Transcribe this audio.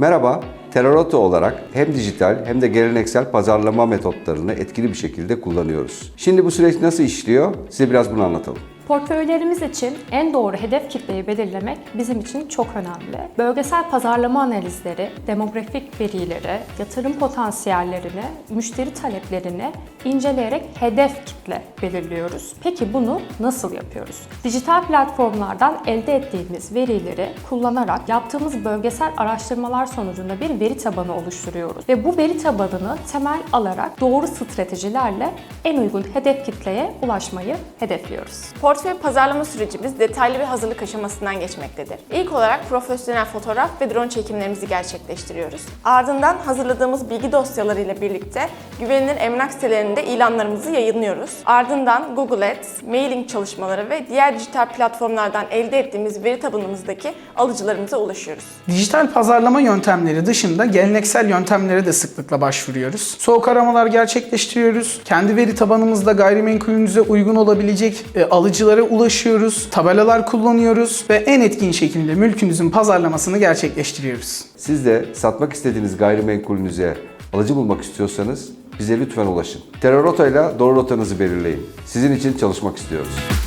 Merhaba, Terraroto olarak hem dijital hem de geleneksel pazarlama metotlarını etkili bir şekilde kullanıyoruz. Şimdi bu süreç nasıl işliyor? Size biraz bunu anlatalım. Portföylerimiz için en doğru hedef kitleyi belirlemek bizim için çok önemli. Bölgesel pazarlama analizleri, demografik verileri, yatırım potansiyellerini, müşteri taleplerini inceleyerek hedef kitle belirliyoruz. Peki bunu nasıl yapıyoruz? Dijital platformlardan elde ettiğimiz verileri kullanarak yaptığımız bölgesel araştırmalar sonucunda bir veri tabanı oluşturuyoruz ve bu veri tabanını temel alarak doğru stratejilerle en uygun hedef kitleye ulaşmayı hedefliyoruz. Portföy pazarlama sürecimiz detaylı bir hazırlık aşamasından geçmektedir. İlk olarak profesyonel fotoğraf ve drone çekimlerimizi gerçekleştiriyoruz. Ardından hazırladığımız bilgi dosyaları ile birlikte güvenilir emlak sitelerinde ilanlarımızı yayınlıyoruz. Ardından Google Ads, mailing çalışmaları ve diğer dijital platformlardan elde ettiğimiz veri tabanımızdaki alıcılarımıza ulaşıyoruz. Dijital pazarlama yöntemleri dışında geleneksel yöntemlere de sıklıkla başvuruyoruz. Soğuk aramalar gerçekleştiriyoruz. Kendi veri tabanımızda gayrimenkulünüze uygun olabilecek e, alıcılara ulaşıyoruz. Tabelalar kullanıyoruz ve en etkin şekilde mülkünüzün pazarlamasını gerçekleştiriyoruz. Siz de satmak istediğiniz gayrimenkulünüze alıcı bulmak istiyorsanız bize lütfen ulaşın. Terraroto ile doğru rotanızı belirleyin. Sizin için çalışmak istiyoruz.